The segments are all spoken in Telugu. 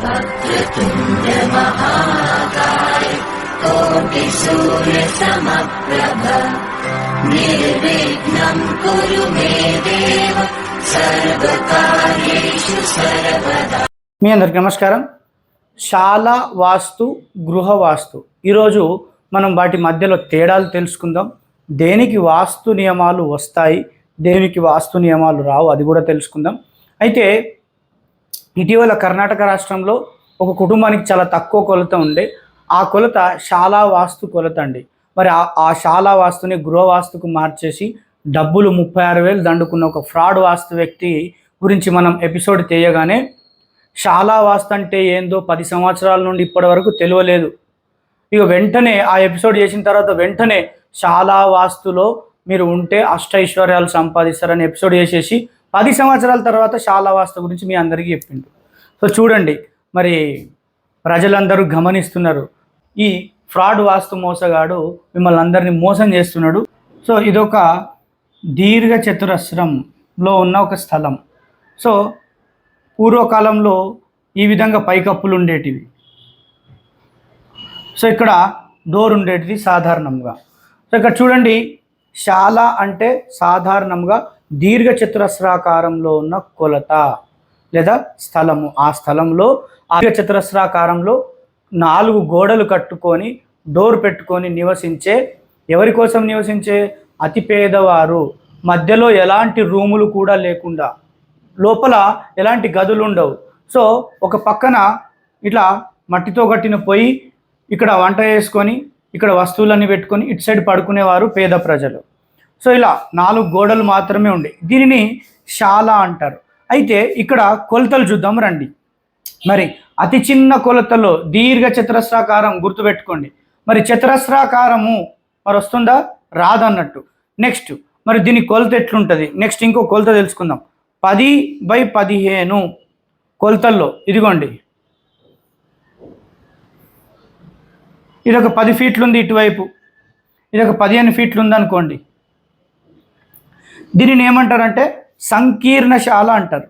वक्रतुण्ड महाकाय कोटिसूर्यसमप्रभ निर्विघ्नम् कुरु मे देव सर्वकार्येषु सर्वदा మీ అందరికి నమస్కారం శాల వాస్తు గృహ వాస్తు ఈరోజు మనం వాటి మధ్యలో తేడాలు తెలుసుకుందాం దేనికి వాస్తు నియమాలు వస్తాయి దేనికి వాస్తు నియమాలు రావు అది కూడా తెలుసుకుందాం అయితే ఇటీవల కర్ణాటక రాష్ట్రంలో ఒక కుటుంబానికి చాలా తక్కువ కొలత ఉండే ఆ కొలత శాలా వాస్తు కొలత అండి. మరి ఆ శాలా వాస్తుని గృహ వాస్తుకు మార్చేసి డబ్బులు ముప్పై ఆరు వేలు దండుకున్న ఒక ఫ్రాడ్ వాస్తు వ్యక్తి గురించి మనం ఎపిసోడ్ తీయగానే శాలా వాస్తు అంటే ఏందో పది సంవత్సరాల నుండి ఇప్పటి వరకు తెలియలేదు. ఇక వెంటనే ఆ ఎపిసోడ్ చేసిన తర్వాత వెంటనే శాలా వాస్తులో మీరు ఉంటే అష్టైశ్వర్యాలు సంపాదిస్తారని ఎపిసోడ్ చేసేసి పది సంవత్సరాల తర్వాత శాలా వాస్తు గురించి మీ అందరికీ చెప్పిండు. సో చూడండి మరి ప్రజలందరూ గమనిస్తున్నారు. ఈ ఫ్రాడ్ వాస్తు మోసగాడు మిమ్మల్ని అందరినీ మోసం చేస్తున్నాడు. సో ఇదొక దీర్ఘ చతురస్రంలో ఉన్న ఒక స్థలం. సో పూర్వకాలంలో ఈ విధంగా పైకప్పులు ఉండేటివి. సో ఇక్కడ డోర్ ఉండేటిది సాధారణంగా. సో ఇక్కడ చూడండి శాల అంటే సాధారణంగా దీర్ఘ చతురస్రాకారంలో ఉన్న కొలత లేదా స్థలము. ఆ స్థలంలో ఆ దీర్ఘ చతురస్రాకారంలో నాలుగు గోడలు కట్టుకొని డోర్ పెట్టుకొని నివసించే ఎవరి కోసం నివసించే? అతి పేదవారు. మధ్యలో ఎలాంటి రూములు కూడా లేకుండా. లోపల ఎలాంటి గదులు ఉండవు. సో ఒక పక్కన ఇట్లా మట్టితో కట్టిన పొయ్యి ఇక్కడ వంట చేసుకొని ఇక్కడ వస్తువులన్నీ పెట్టుకొని ఇటు సైడ్ పడుకునేవారు పేద ప్రజలు. సో ఇలా నాలుగు గోడలు మాత్రమే ఉండే. దీనిని శాల అంటారు. అయితే ఇక్కడ కొలతలు చూద్దాం రండి. మరి అతి చిన్న కొలతలో దీర్ఘ చతురస్రాకారం గుర్తుపెట్టుకోండి. మరి చతురస్రాకారము మరి వస్తుందా? రాదన్నట్టు. నెక్స్ట్ మరి దీని కొలత ఎట్లుంటుంది? నెక్స్ట్ ఇంకో కొలత తెలుసుకుందాం. పది బై పదిహేను కొలతల్లో ఇదిగోండి. ఇది ఒక పది ఫీట్లు ఉంది ఇటువైపు. ఇది ఒక పదిహేను ఫీట్లు ఉంది అనుకోండి దీనిని ఏమంటారంటే సంకీర్ణశాల అంటారు.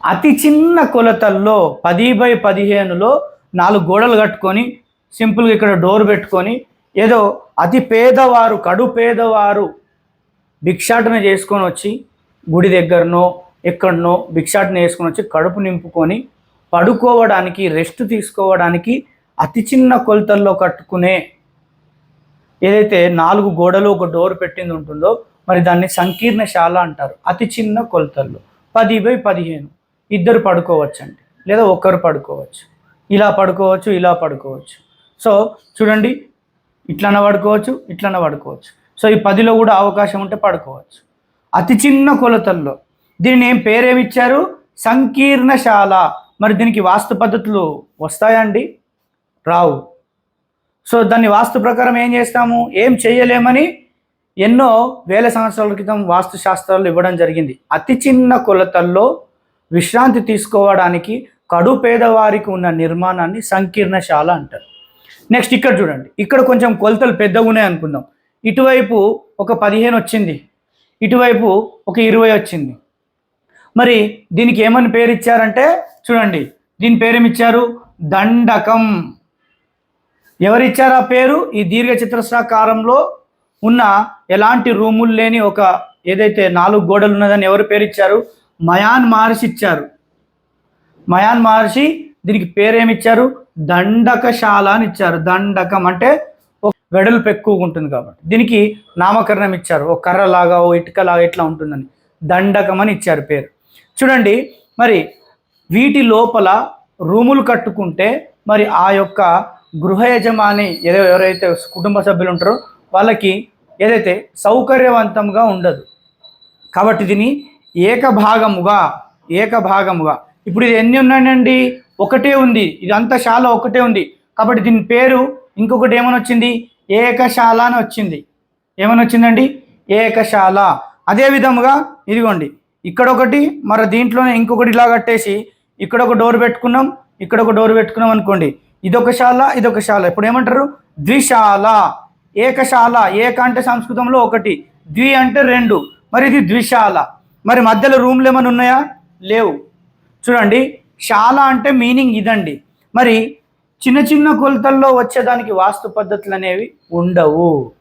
అతి చిన్న కొలతల్లో పది బై పదిహేనులో నాలుగు గోడలు కట్టుకొని సింపుల్గా ఇక్కడ డోర్ పెట్టుకొని ఏదో అతి పేదవారు కడు పేదవారు భిక్షాటన చేసుకొని వచ్చి గుడి దగ్గరనో ఎక్కడనో భిక్షాటన చేసుకొని వచ్చి కడుపు నింపుకొని పడుకోవడానికి రెస్ట్ తీసుకోవడానికి అతి చిన్న కొలతల్లో కట్టుకునే ఏదైతే నాలుగు గోడలు ఒక డోర్ పెట్టింది ఉంటుందో మరి దాన్ని సంకీర్ణశాల అంటారు. అతి చిన్న కొలతల్లో. పది బై పదిహేను. ఇద్దరు పడుకోవచ్చండి. లేదా ఒకరు పడుకోవచ్చు. ఇలా పడుకోవచ్చు ఇలా పడుకోవచ్చు. సో చూడండి. ఇట్లన పడుకోవచ్చు ఇట్లన పడుకోవచ్చు. సో ఈ పదిలో కూడా అవకాశం ఉంటే పడుకోవచ్చు. అతి చిన్న కొలతల్లో. దీనిని ఏం పేరేమిచ్చారు? సంకీర్ణశాల. మరి దీనికి వాస్తు పద్ధతులు వస్తాయండి? రావు. సో దాన్ని వాస్తు ప్రకారం ఏం చేస్తాము? ఏం చేయలేమని ఎన్నో వేల సంవత్సరాల క్రితం వాస్తు శాస్త్రాలు ఇవ్వడం జరిగింది. అతి చిన్న కొలతల్లో విశ్రాంతి తీసుకోవడానికి కడు పేదవారికి ఉన్న నిర్మాణాన్ని సంకీర్ణశాల అంటారు. నెక్స్ట్ ఇక్కడ చూడండి. ఇక్కడ కొంచెం కొలతలు పెద్దగా ఉన్నాయి అనుకుందాం. ఇటువైపు ఒక పదిహేను వచ్చింది. ఇటువైపు ఒక ఇరవై వచ్చింది. మరి దీనికి ఏమని పేరు ఇచ్చారంటే చూడండి. దీని పేరేమిచ్చారు దండకం. ఎవరిచ్చారు ఆ పేరు? ఈ దీర్ఘ చతురస్రాకారంలో ఉన్న ఎలాంటి రూములు లేని ఒక ఏదైతే నాలుగు గోడలు ఉన్నదని ఎవరు పేరు ఇచ్చారు మయాన్ మహర్షి ఇచ్చారు. మయాన్ మహర్షి దీనికి పేరేమిచ్చారు? దండకశాల అని ఇచ్చారు. దండకం అంటే ఒక వెడల్పు ఎక్కువగా ఉంటుంది కాబట్టి. దీనికి నామకరణం ఇచ్చారు. ఓ కర్రలాగా ఓ ఇటుకలాగా ఇట్లా ఉంటుందని. దండకం అని ఇచ్చారు పేరు. చూడండి మరి వీటి లోపల రూములు కట్టుకుంటే మరి ఆ యొక్క గృహ యజమాని ఏదో ఎవరైతే కుటుంబ సభ్యులు ఉంటారో వాళ్ళకి ఏదైతే సౌకర్యవంతంగా ఉండదు. కాబట్టి దీని ఏకభాగముగా ఏకభాగముగా. ఇప్పుడు ఇది ఎన్ని ఉన్నాయండి? ఒకటే ఉంది. ఇదంతా శాల ఒకటే ఉంది. కాబట్టి దీని పేరు ఇంకొకటి ఏమని వచ్చింది? ఏకశాల అని వచ్చింది. ఏమని వచ్చిందండి? ఏకశాల. అదే విధముగా ఇదిగోండి. ఇక్కడ ఒకటి మరి దీంట్లోనే ఇంకొకటి ఇలా కట్టేసి ఇక్కడ ఒక డోర్ పెట్టుకున్నాం ఇక్కడ ఒక డోర్ పెట్టుకున్నాం అనుకోండి. ఇదొక శాల ఇదొక శాల. ఇప్పుడు ఏమంటారు? ద్విశాల. ఏకశాల. ఏక అంటే సంస్కృతంలో ఒకటి. ద్వి అంటే రెండు. మరి ఇది ద్విశాల. మరి మధ్యలో రూమ్లు ఏమైనా ఉన్నాయా? లేవు. చూడండి శాల అంటే మీనింగ్ ఇదండి. మరి చిన్న చిన్న కొలతల్లో వచ్చేదానికి వాస్తు పద్ధతులు అనేవి ఉండవు.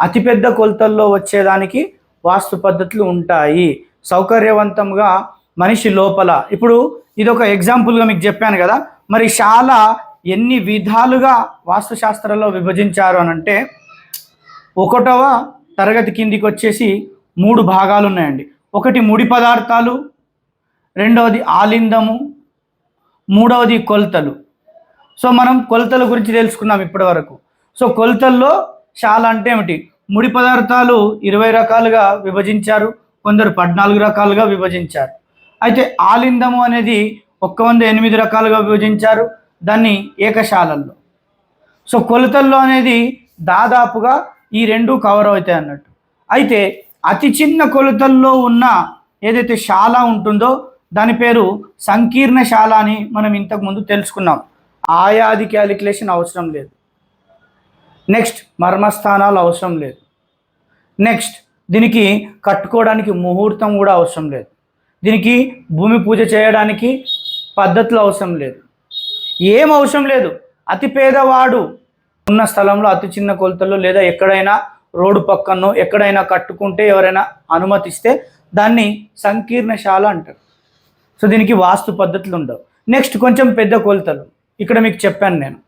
అతిపెద్ద కొలతల్లో వచ్చేదానికి వాస్తు పద్ధతులు ఉంటాయి. సౌకర్యవంతంగా మనిషి లోపల. ఇప్పుడు ఇది ఒక ఎగ్జాంపుల్గా మీకు చెప్పాను కదా. మరి శాల ఎన్ని విధాలుగా వాస్తుశాస్త్రంలో విభజించారు అని అంటే ఒకటవ తరగతి కిందికి వచ్చేసి మూడు భాగాలు ఉన్నాయండి. ఒకటి ముడి పదార్థాలు రెండవది ఆలిందము మూడవది కొలతలు. సో మనం కొలతల గురించి తెలుసుకున్నాం ఇప్పటి వరకు సో కొలతల్లో చాలా అంటే ఏమిటి? ముడి పదార్థాలు ఇరవై రకాలుగా విభజించారు కొందరు పద్నాలుగు రకాలుగా విభజించారు. అయితే ఆలిందము అనేది ఒక్క వంద ఎనిమిది రకాలుగా విభజించారు దాన్ని ఏకశాలల్లో. సో కొలతల్లో అనేది దాదాపుగా ఈ రెండు కవర్ అవుతాయి అన్నట్టు. అయితే అతి చిన్న కొలతల్లో ఉన్న ఏదైతే శాల ఉంటుందో దాని పేరు సంకీర్ణ శాల అని మనం ఇంతకుముందు తెలుసుకున్నాం. ఆయాది క్యాలిక్యులేషన్ అవసరం లేదు. నెక్స్ట్ మర్మస్థానాలు అవసరం లేదు. నెక్స్ట్ దీనికి కట్టుకోవడానికి ముహూర్తం కూడా అవసరం లేదు. దీనికి భూమి పూజ చేయడానికి పద్ధతులు అవసరం లేదు. ఏం అవసరం లేదు. అతి పేదవాడు ఉన్న స్థలంలో అతి చిన్న కొలతల్లో లేదా ఎక్కడైనా రోడ్డు పక్కనో ఎక్కడైనా కట్టుకుంటే ఎవరైనా అనుమతిస్తే దాన్ని సంకీర్ణశాల అంటారు. సో దీనికి వాస్తు పద్ధతులు ఉండవు. నెక్స్ట్ కొంచెం పెద్ద కొలతలు. ఇక్కడ మీకు చెప్పాను నేను.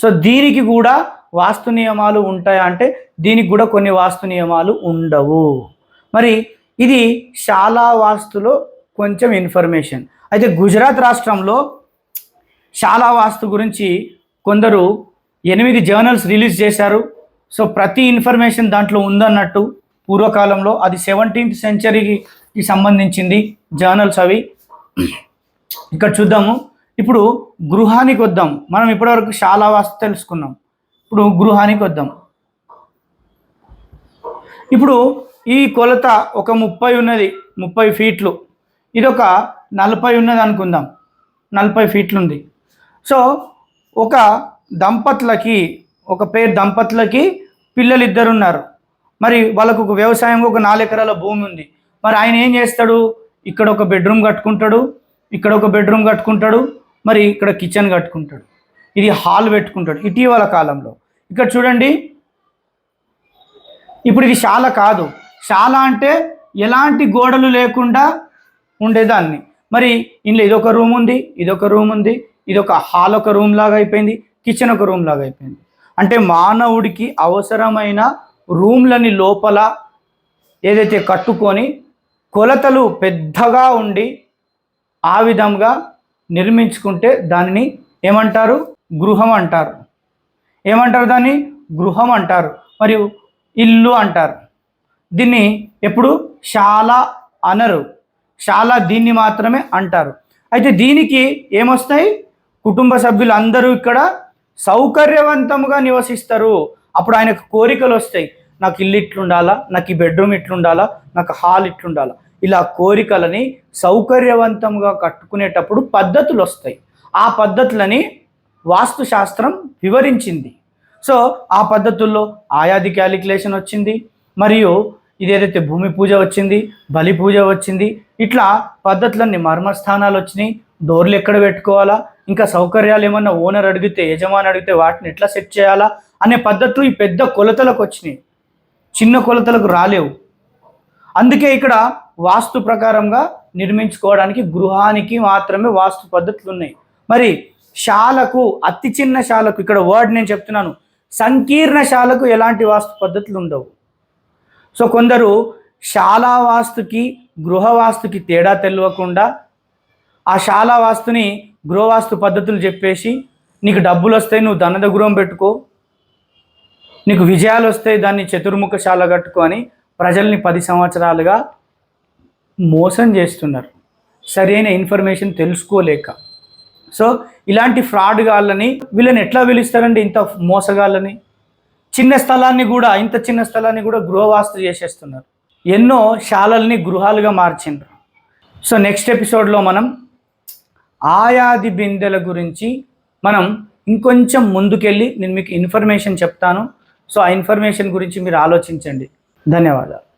సో దీనికి కూడా వాస్తు నియమాలు ఉంటాయా అంటే దీనికి కూడా కొన్ని వాస్తు నియమాలు ఉండవు. మరి ఇది శాలా వాస్తులో కొంచెం ఇన్ఫర్మేషన్. అయితే గుజరాత్ రాష్ట్రంలో చాలా వాస్తు గురించి కొందరు ఎనిమిది జర్నల్స్ రిలీజ్ చేశారు. సో ప్రతి ఇన్ఫర్మేషన్ దాంట్లో ఉందన్నట్టు పూర్వకాలంలో అది సెవెంటీన్త్ సెంచరీకి సంబంధించింది జర్నల్స్ అవి. ఇక్కడ చూద్దాము. ఇప్పుడు గృహానికి వద్దాం. మనం ఇప్పటివరకు చాలా వాస్తు తెలుసుకున్నాం. ఇప్పుడు గృహానికి వద్దాం. ఇప్పుడు ఈ కొలత ఒక ముప్పై ఉన్నది ముప్పై ఫీట్లు ఇది ఒక నలభై ఉన్నది అనుకుందాం. నలభై ఫీట్లు ఉంది. సో ఒక దంపతులకి ఒక పేరు దంపతులకి పిల్లలు ఇద్దరు ఉన్నారు. మరి వాళ్ళకు ఒక వ్యవసాయం ఒక నాలుగు ఎకరాల భూమి ఉంది. మరి ఆయన ఏం చేస్తాడు? ఇక్కడ ఒక బెడ్రూమ్ కట్టుకుంటాడు ఇక్కడ ఒక బెడ్రూమ్ కట్టుకుంటాడు మరి ఇక్కడ కిచెన్ కట్టుకుంటాడు. ఇది హాల్ పెట్టుకుంటాడు ఇటీవల కాలంలో. ఇక్కడ చూడండి. ఇప్పుడు ఇది శాల కాదు. శాల అంటే ఎలాంటి గోడలు లేకుండా ఉండేదాన్ని. మరి ఇందులో ఇదొక రూమ్ ఉంది ఇదొక రూమ్ ఉంది ఇది ఒక హాల్ ఒక రూమ్ లాగా అయిపోయింది కిచెన్ ఒక రూమ్ లాగా అయిపోయింది. అంటే మానవుడికి అవసరమైన రూమ్లని లోపల ఏదైతే కట్టుకొని కొలతలు పెద్దగా ఉండి ఆ విధంగా నిర్మించుకుంటే దానిని ఏమంటారు? గృహం అంటారు. ఏమంటారు దాన్ని? గృహం అంటారు. మరియు ఇల్లు అంటారు. దీన్ని ఎప్పుడు? శాల అనరు. శాల దీన్ని మాత్రమే అంటారు. అయితే దీనికి ఏమొస్తాయి? కుటుంబ సభ్యులు అందరూ ఇక్కడ సౌకర్యవంతంగా నివసిస్తారు. అప్పుడు ఆయనకు కోరికలు వస్తాయి. నాకు ఇల్లు ఇట్లుండాలా? నాకు ఈ బెడ్రూమ్ ఇట్లుండాలా? నాకు హాల్ ఇట్లుండాలా? ఇలా కోరికలని సౌకర్యవంతంగా కట్టుకునేటప్పుడు పద్ధతులు వస్తాయి. ఆ పద్ధతులని వాస్తుశాస్త్రం వివరించింది. సో ఆ పద్ధతుల్లో ఆయాది క్యాలిక్యులేషన్ వచ్చింది. మరియు ఇదేదైతే భూమి పూజ వచ్చింది బలి పూజ వచ్చింది ఇట్లా పద్ధతులన్నీ మర్మస్థానాలు వచ్చినాయి. డోర్లు ఎక్కడ పెట్టుకోవాలా? ఇంకా సౌకర్యాలు ఏమన్నా ఓనర్ అడిగితే యజమాని అడిగితే వాటిని ఎట్లా సెట్ చేయాలా అనే పద్ధతులు ఈ పెద్ద కొలతలకు వచ్చినాయి. చిన్న కొలతలకు రాలేవు. అందుకే ఇక్కడ వాస్తు ప్రకారంగా నిర్మించుకోవడానికి గృహానికి మాత్రమే వాస్తు పద్ధతులు ఉన్నాయి. మరి శాలకు అతి చిన్న శాలకు ఇక్కడ వర్డ్ నేను చెప్తున్నాను సంకీర్ణ శాలకు ఎలాంటి వాస్తు పద్ధతులు ఉండవు. సో కొందరు శాలా వాస్తుకి గృహ వాస్తుకి తేడా తెలియకుండా ఆ శాలా వాస్తుని గృహవాస్తు పద్ధతులు చెప్పేసి నీకు డబ్బులు వస్తాయి నువ్వు ధనద గృహం పెట్టుకో నీకు విజయాలు వస్తాయి దాన్ని చతుర్ముఖశాల కట్టుకో అని ప్రజల్ని పది సంవత్సరాలుగా మోసం చేస్తున్నారు. సరైన ఇన్ఫర్మేషన్ తెలుసుకోలేక. సో ఇలాంటి ఫ్రాడ్ గాళ్ళని వీళ్ళని ఎట్లా పిలుస్తారండి ఇంత మోసగాళ్ళని? చిన్న స్థలాన్ని కూడా ఇంత చిన్న స్థలాన్ని కూడా గృహవాస్తు చేసేస్తున్నారు. ఎన్నో శాలల్ని గృహాలుగా మార్చిండ్రు. సో నెక్స్ట్ ఎపిసోడ్లో మనం ఆయాది బిందెల గురించి మనం ఇంకొంచెం ముందుకెళ్ళి నేను మీకు ఇన్ఫర్మేషన్ చెప్తాను. సో ఆ ఇన్ఫర్మేషన్ గురించి మీరు ఆలోచించండి. ధన్యవాదాలు.